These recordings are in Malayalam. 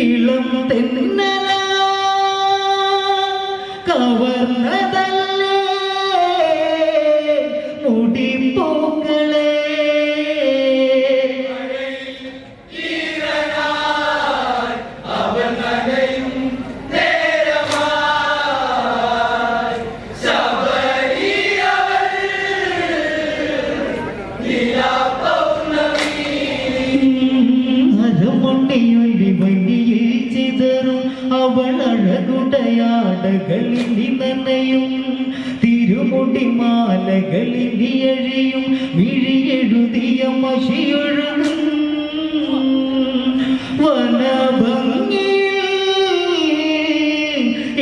ഇളം തെന്നല കവർന്നതല്ലേ അവൾ അഴകുടയാടകളിൽ നനയും തിരുമുടി മാലകളിൽ അഴിയും വിഴിയെഴുതിയ മഷിയൊഴുകും. വനഭംഗി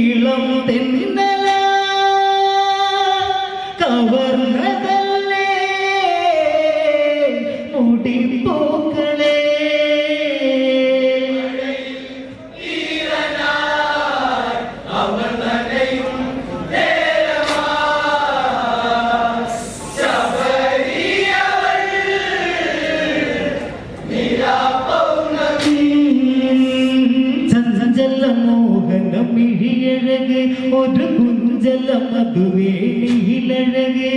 ഇളം തെന്നല മിഴിയഴക് ഒരു കുഞ്ചല മധുവേണിയിലഴക്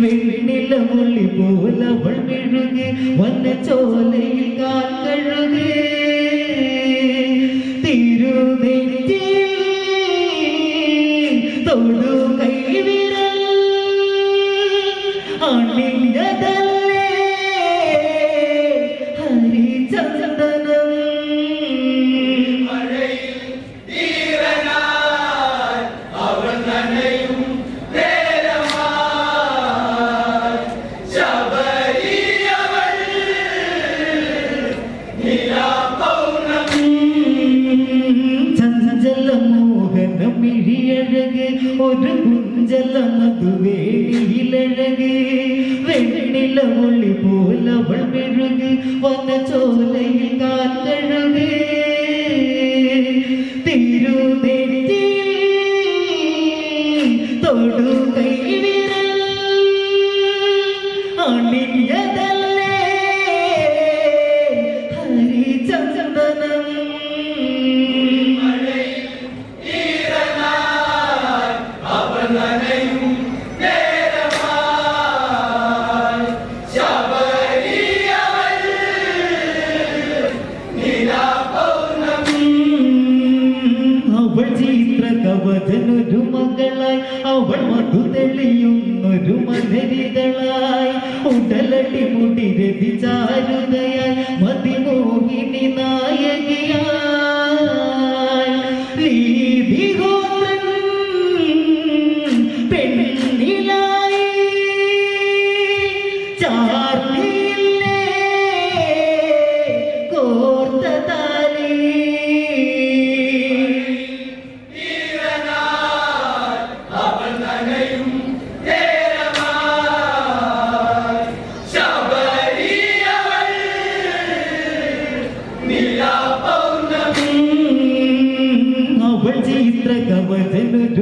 വെണ്ണില മുള്ളി പോലവൾ മെഴുക് വന്ന ചോലയിൽ കാൽ കഴുക്. വന്ന ചോലയിൽ കാത്തഴക് തിരുനെറ്റി ചാരുതയായി മതിമോഹിനി നായകിയായി നീതിഗോത്രൻ പെണ്ണിലായി ചാർത്തിയില്ലേ Amen.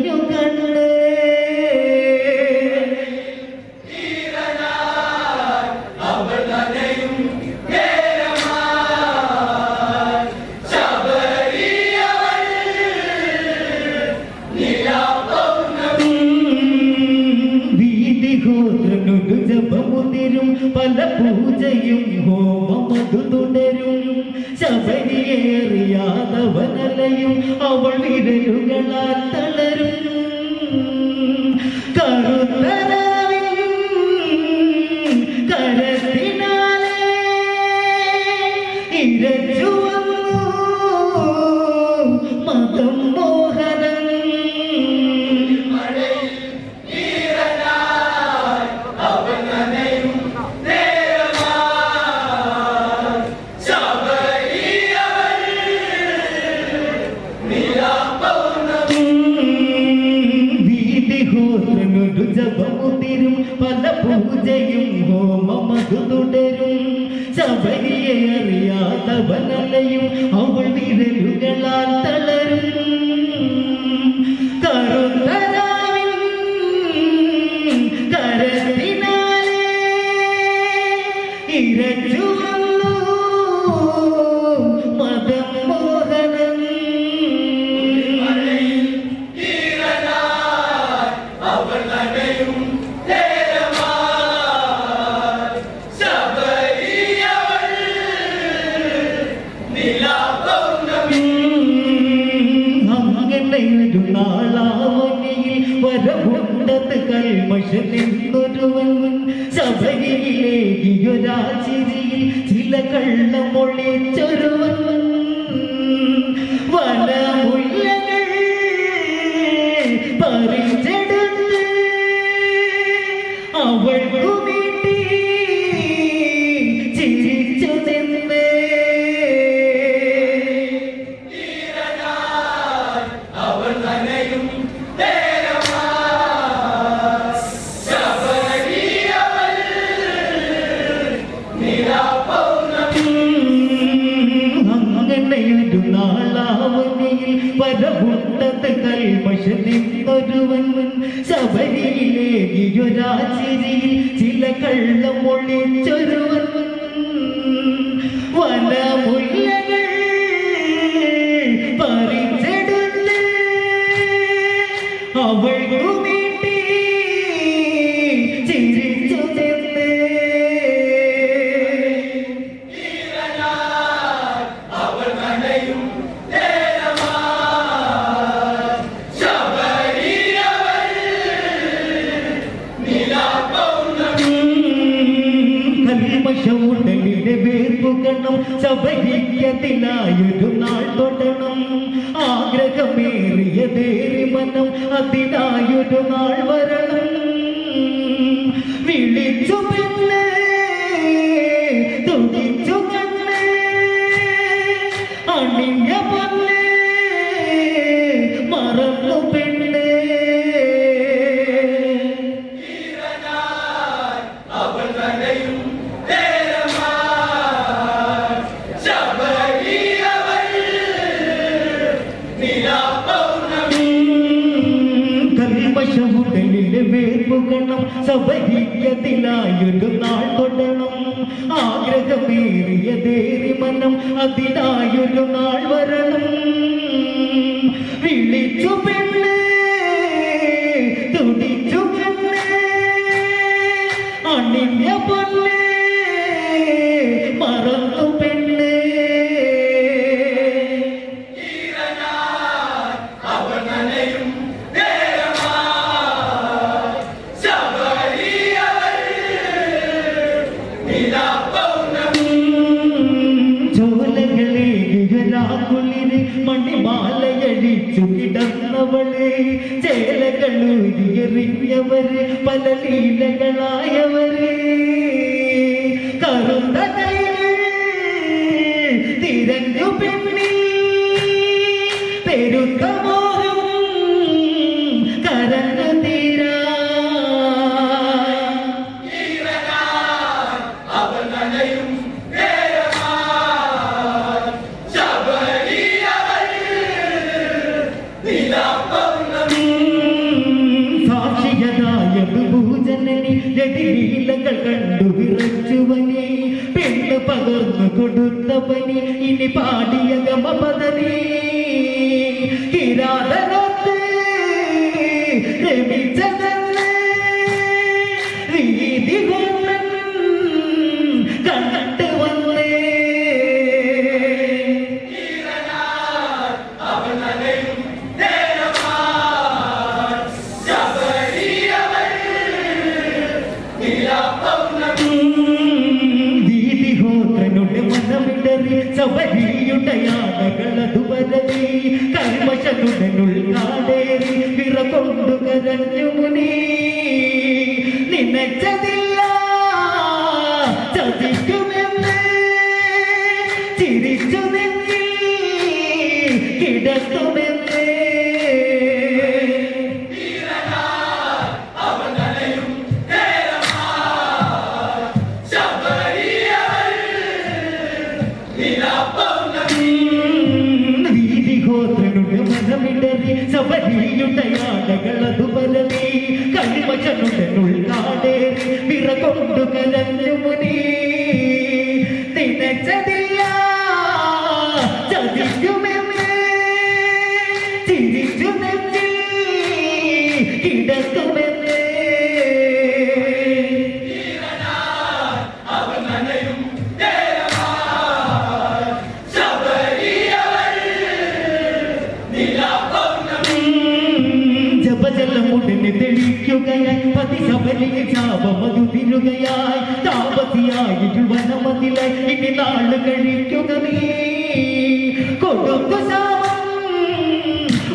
തലയും അവൾ ഇടയുകളാൽ തളരും. കറുത്തല ശബരിയെ അറിയാത്തവനല്ലയും. അവൾ വിരലുകളാൽ തള കൽമഷനിന്തൊരുവൻ ശബരിയിലെ ചില കള്ളം ഒളിച്ചൊരുവൻ സുന്നത്തിനായൊരു വീഴിയതേറി മനം അതിനായൊരു നാൾ വരണം. വിളിച്ചു പെണ്ണേ തുടിച്ചു പെണ്ണേ അണിഞ്ഞ പൊണ്ണ പല ലീലകളായവരെ കറുന്തടയിലെ തിരഞ്ഞു പെണ്ണി പെരുത്തമോ ലഭിച്ചതല്ലേ രീതി കൊണ്ടൻ കണ്ടിട്ട് വന്നേ. ദീതിഹോത്രനുടെ മനമിടറി ചവരിയുടെ യാതകളതു. മനമിടറി ശാപമതുതിരുകയായി താപതിയായി വനമതിലെ ഇനി നാൾ കഴിക്കുക നീ. കൊടുത്തു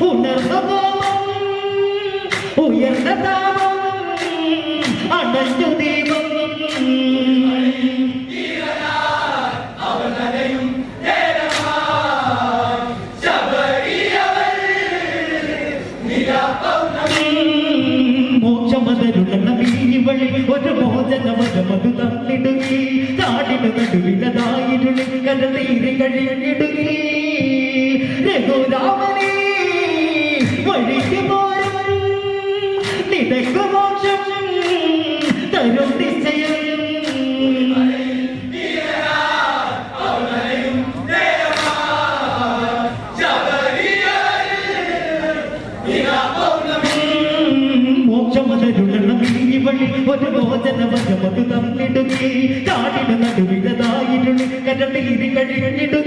ഉണർന്ന കോപം ഉയർന്ന താപം അണഞ്ഞു ദീപം. രഘുരാമനെ വഴിക്ക് പോരും നിനക്ക് മോക്ഷം തരും നിശ്ചയം. ഒരു മോചനമതമതു തന്നിടുകി കാടിനു നടുവിലതായിരുന്നു കരതീരി കഴിഞ്ഞിടുകി